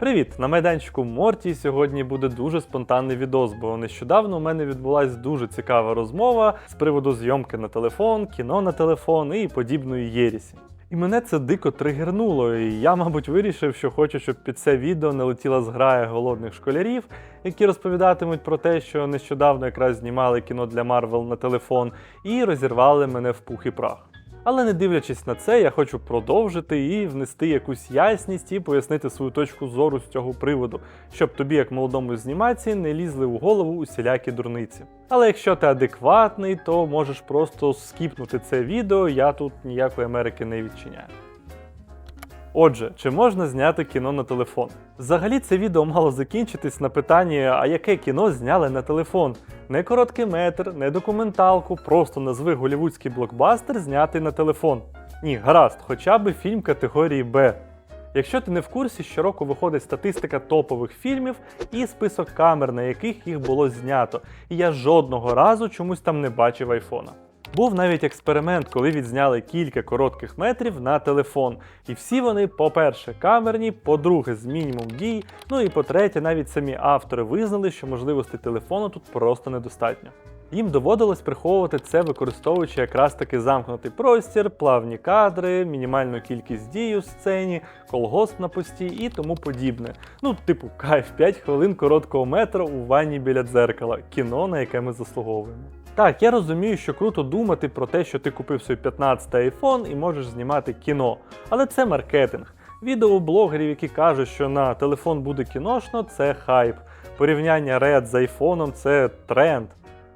Привіт! На майданчику Морті сьогодні буде дуже спонтанний відос, бо нещодавно у мене відбулася дуже цікава розмова з приводу зйомки на телефон, кіно на телефон і подібної єрісі. І мене це дико тригернуло, і я, мабуть, вирішив, що хочу, щоб під це відео не летіла зграя голодних школярів, які розповідатимуть про те, що нещодавно якраз знімали кіно для Марвел на телефон, і розірвали мене в пух і прах. Але не дивлячись на це, я хочу продовжити і внести якусь ясність і пояснити свою точку зору з цього приводу, щоб тобі, як молодому знімаці, не лізли у голову усілякі дурниці. Але якщо ти адекватний, то можеш просто скіпнути це відео, я тут ніякої Америки не відчиняю. Отже, чи можна зняти кіно на телефон? Взагалі це відео мало закінчитись на питанні, а яке кіно зняли на телефон? Не короткий метр, не документалку, просто назви голівудський блокбастер знятий на телефон. Ні, гаразд, хоча б фільм категорії Б. Якщо ти не в курсі, щороку виходить статистика топових фільмів і список камер, на яких їх було знято. І я жодного разу чомусь там не бачив айфона. Був навіть експеримент, коли відзняли кілька коротких метрів на телефон. І всі вони, по-перше, камерні, по-друге, з мінімум дій. Ну і по-третє, навіть самі автори визнали, що можливостей телефону тут просто недостатньо. Їм доводилось приховувати це, використовуючи якраз таки замкнутий простір, плавні кадри, мінімальну кількість дій у сцені, колгосп на пості і тому подібне. Ну, типу, кайф 5 хвилин короткого метра у ванні біля дзеркала, кіно, на яке ми заслуговуємо. Так, я розумію, що круто думати про те, що ти купив собі 15 iPhone і можеш знімати кіно, але це маркетинг. Відео блогерів, які кажуть, що на телефон буде кіношно, це хайп. Порівняння Red з айфоном це тренд.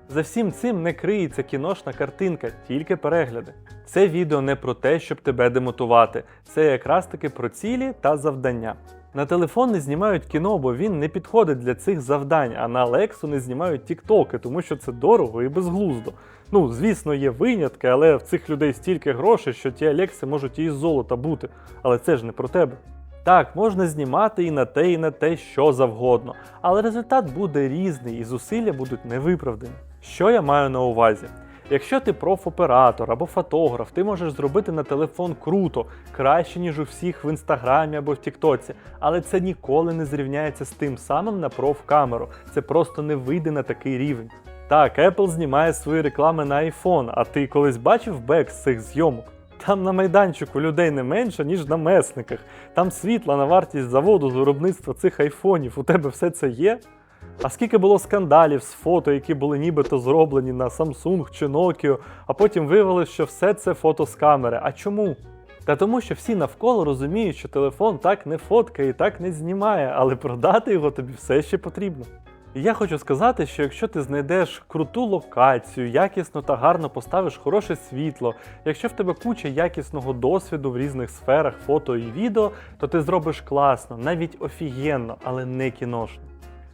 За всім цим не криється кіношна картинка, тільки перегляди. Це відео не про те, щоб тебе демотувати, це якраз таки про цілі та завдання. На телефон не знімають кіно, бо він не підходить для цих завдань, а на Лексу не знімають тіктоки, тому що це дорого і безглуздо. Ну, звісно, є винятки, але в цих людей стільки грошей, що ті Алекси можуть і із золота бути. Але це ж не про тебе. Так, можна знімати і на те, і на те, що завгодно, але результат буде різний і зусилля будуть невиправдані. Що я маю на увазі? Якщо ти профоператор або фотограф, ти можеш зробити на телефон круто, краще, ніж у всіх в інстаграмі або в Тіктоці, але це ніколи не зрівняється з тим самим на профкамеру. Це просто не вийде на такий рівень. Так, Apple знімає свої реклами на iPhone, а ти колись бачив бек з цих зйомок? Там на майданчику людей не менше, ніж на месниках. Там світла на вартість заводу з виробництва цих айфонів. У тебе все це є? А скільки було скандалів з фото, які були нібито зроблені на Samsung чи Nokia, а потім виявилось, що все це фото з камери. А чому? Та тому, що всі навколо розуміють, що телефон так не фоткає і так не знімає, але продати його тобі все ще потрібно. І я хочу сказати, що якщо ти знайдеш круту локацію, якісно та гарно поставиш хороше світло, якщо в тебе куча якісного досвіду в різних сферах фото і відео, то ти зробиш класно, навіть офігенно, але не кіношно.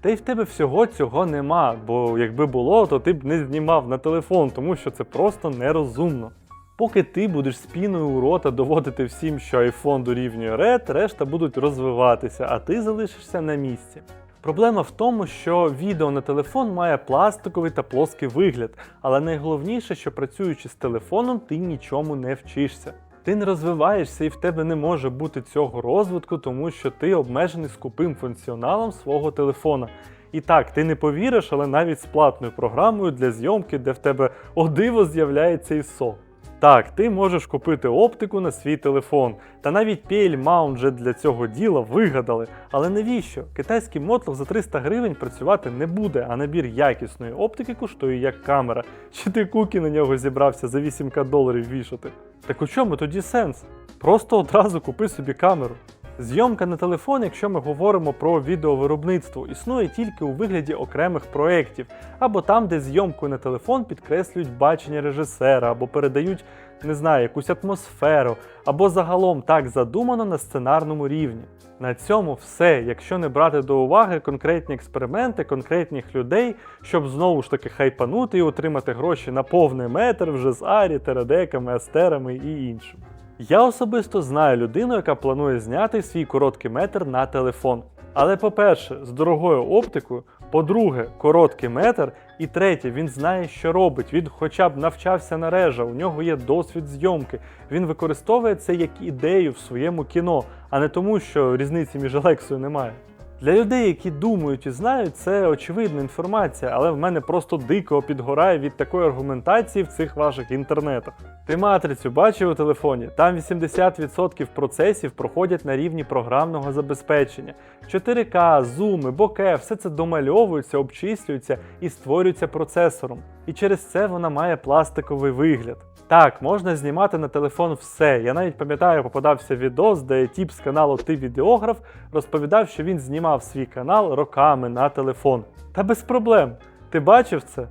Та й в тебе всього цього нема, бо якби було, то ти б не знімав на телефон, тому що це просто нерозумно. Поки ти будеш спіною у рота доводити всім, що iPhone дорівнює Red, решта будуть розвиватися, а ти залишишся на місці. Проблема в тому, що відео на телефон має пластиковий та плоский вигляд, але найголовніше, що працюючи з телефоном, ти нічому не вчишся. Ти не розвиваєшся і в тебе не може бути цього розвитку, тому що ти обмежений скупим функціоналом свого телефона. І так, ти не повіриш, але навіть з платною програмою для зйомки, де в тебе о диво з'являється ISO. Так, ти можеш купити оптику на свій телефон, та навіть PL Mount вже для цього діла вигадали. Але навіщо? Китайський мотлох за 300 гривень працювати не буде, а набір якісної оптики коштує як камера. Чи ти куки на нього зібрався за 8к доларів вішати? Так у чому тоді сенс? Просто одразу купи собі камеру. Зйомка на телефон, якщо ми говоримо про відеовиробництво, існує тільки у вигляді окремих проєктів, або там, де зйомкою на телефон підкреслюють бачення режисера, або передають, не знаю, якусь атмосферу, або загалом так задумано на сценарному рівні. На цьому все, якщо не брати до уваги конкретні експерименти конкретних людей, щоб знову ж таки хайпанути і отримати гроші на повний метр вже з Арі, тередеками, астерами і іншим. Я особисто знаю людину, яка планує зняти свій короткий метр на телефон. Але по-перше, з дорогою оптикою, По-друге, короткий метр. І третє, він знає, що робить. Він хоча б навчався на режа, у нього є досвід зйомки. Він використовує це як ідею в своєму кіно, а не тому, що різниці між Алексою немає. Для людей, які думають і знають, це очевидна інформація, але в мене просто дико підгорає від такої аргументації в цих ваших інтернетах. Ти матрицю бачив у телефоні? Там 80% процесів проходять на рівні програмного забезпечення. 4К, зуми, боке, все це домальовується, обчислюється і створюється процесором. І через це вона має пластиковий вигляд. Так, можна знімати на телефон все. Я навіть пам'ятаю, попадався відос, де тіп з каналу Ти відеограф розповідав, що він знімав свій канал роками на телефон. Та без проблем. Ти бачив це?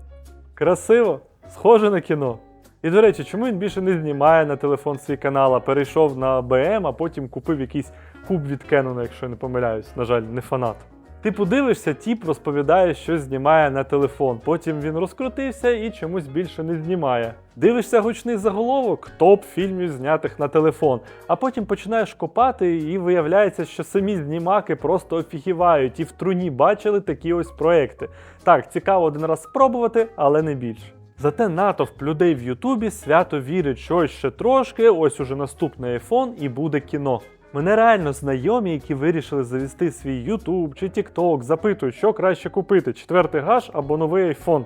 Красиво, схоже на кіно. І до речі, чому він більше не знімає на телефон свій канал, а перейшов на БМ, а потім купив якийсь куб від Canon, якщо я не помиляюсь, на жаль, не фанат. Типу дивишся, тіп розповідає, що знімає на телефон. Потім він розкрутився і чомусь більше не знімає. Дивишся гучний заголовок топ фільмів, знятих на телефон. А потім починаєш копати, і виявляється, що самі знімаки просто офігівають і в труні бачили такі ось проекти. Так, цікаво один раз спробувати, але не більше. Зате натовп людей в Ютубі свято вірить, що ще трошки, ось уже наступний iPhone і буде кіно. Мене реально знайомі, які вирішили завести свій YouTube чи TikTok, запитують, що краще купити: четвертий гаш або новий iPhone.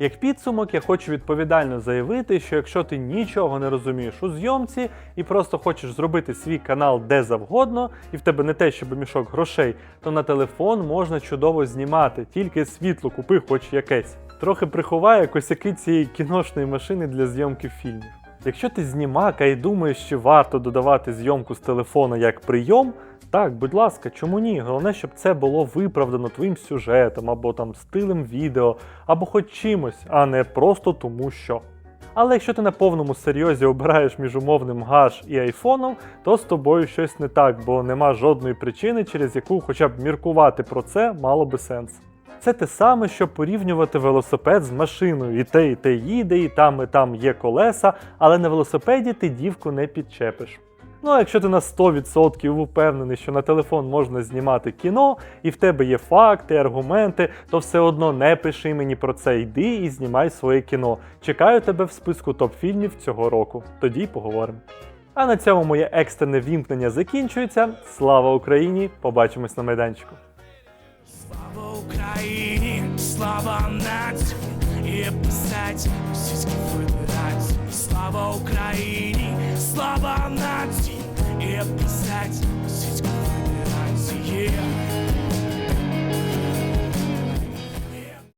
Як підсумок, я хочу відповідально заявити, що якщо ти нічого не розумієш у зйомці і просто хочеш зробити свій канал де завгодно, і в тебе не те, щоб мішок грошей, то на телефон можна чудово знімати, тільки світло купи хоч якесь. Трохи приховає косяки цієї кіношної машини для зйомки фільмів. Якщо ти знімака і думаєш, чи варто додавати зйомку з телефона як прийом, так, будь ласка, чому ні? Головне, щоб це було виправдано твоїм сюжетом, або там стилем відео, або хоч чимось, а не просто тому що. Але якщо ти на повному серйозі обираєш між умовним гаш і айфоном, то з тобою щось не так, бо нема жодної причини, через яку хоча б міркувати про це мало би сенс. Це те саме, що порівнювати велосипед з машиною. І те, і те їде, і там, і там є колеса, але на велосипеді ти дівку не підчепиш. Ну а якщо ти на 100% упевнений, що на телефон можна знімати кіно, і в тебе є факти, аргументи, то все одно не пиши мені про це, йди і знімай своє кіно. Чекаю тебе в списку топ-фільмів цього року. Тоді й поговоримо. А на цьому моє екстрене вімкнення закінчується. Слава Україні! Побачимось на майданчику. Слава Україні, слава нації, є писать російських федерації. Слава Україні, слава нації, є писать російських федерації.